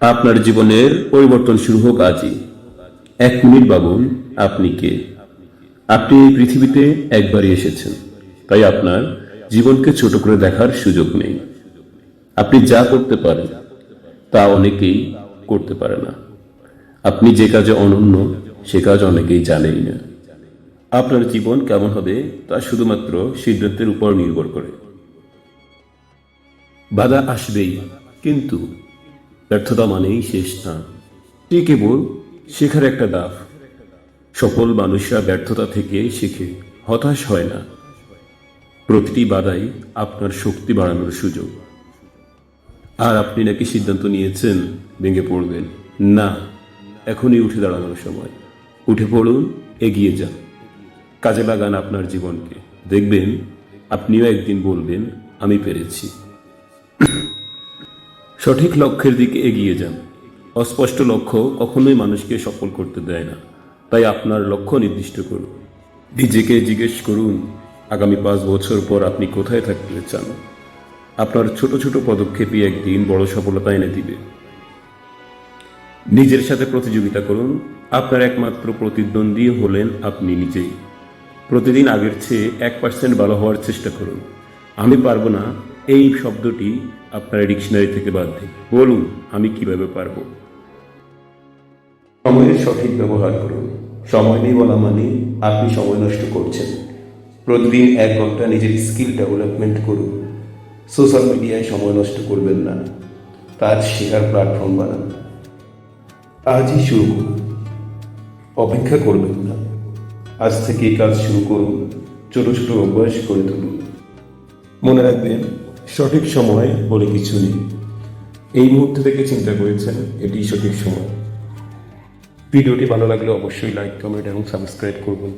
আপনার জীবনের পরিবর্তন শুরু হোক আজই। এক মিনিট বাবুন, আপনি কে? আপনি এই পৃথিবীতে একবারই এসেছেন। তাই আপনার জীবনকে ছোট করে দেখার সুযোগ নেই। আপনি যা করতে পারেন, তা অনেকেই করতে পারে না। আপনি যে কাজে অনন্য, সে কাজ অনেকেই জানেই না। আপনার জীবন কেমন হবে, তা শুধুমাত্র সিদ্ধান্তের উপর নির্ভর করে। বাধা আসবেই, কিন্তু ব্যর্থতা মানেই শেষ না এটি কেবল শেখার একটা দাফ। সফল মানুষরা ব্যর্থতা থেকে শেখে হতাশ হয় না। প্রতিটি বাধাই আপনার শক্তি বাড়ানোর সুযোগ। আর আপনি নাকি সিদ্ধান্ত নিয়েছেন ভেঙে পড়বেন। না, এখনই উঠে দাঁড়ানোর সময়। উঠে পড়ুন, এগিয়ে যান। কাজে লাগান আপনার জীবনকে। দেখবেন, আপনিও একদিন বলবেন, আমি পেরেছি। সঠিক লক্ষ্যের দিকে এগিয়ে যান। অস্পষ্ট লক্ষ্য কখনোই মানুষকে সফল করতে দেয় না। তাই আপনার লক্ষ্য নির্দিষ্ট করুন। নিজেকে জিজ্ঞেস করুন, আগামী পাঁচ বছর পর আপনি কোথায় থাকতে চান? আপনার ছোট ছোট পদক্ষেপই একদিন বড় সফলতা এনে দিবে। নিজের সাথে প্রতিযোগিতা করুন। আপনার একমাত্র প্রতিদ্বন্দ্বী হলেন আপনি নিজেই। প্রতিদিন আগের চেয়ে এক পার্সেন্ট ভালো হওয়ার চেষ্টা করুন। আমি পারব না এই শব্দটি আপনার ডিকশনারি থেকে বাদ দিন। বলুন, আমি কীভাবে পারব? সময়ের সঠিক ব্যবহার করুন। সময় নেই বলা মানে আপনি সময় নষ্ট করছেন। প্রতিদিন এক ঘণ্টা নিজের স্কিল ডেভেলপমেন্ট করুন। সোশ্যাল মিডিয়ায় সময় নষ্ট করবেন না। কাজ শেখার প্ল্যাটফর্ম বানান। আজই শুরু করুন। অপেক্ষা করবেন না। আজ থেকে কাজ শুরু করুন। ছোট ছোট অভ্যাস করে তুলুন। মনে রাখবেন সঠিক সময় বলে কিছু নেই। এই মুহূর্ত থেকে চিন্তা করেছেন এটি সঠিক সময়। ভিডিওটি ভালো লাগলে অবশ্যই লাইক কমেন্ট এবং সাবস্ক্রাইব করবেন।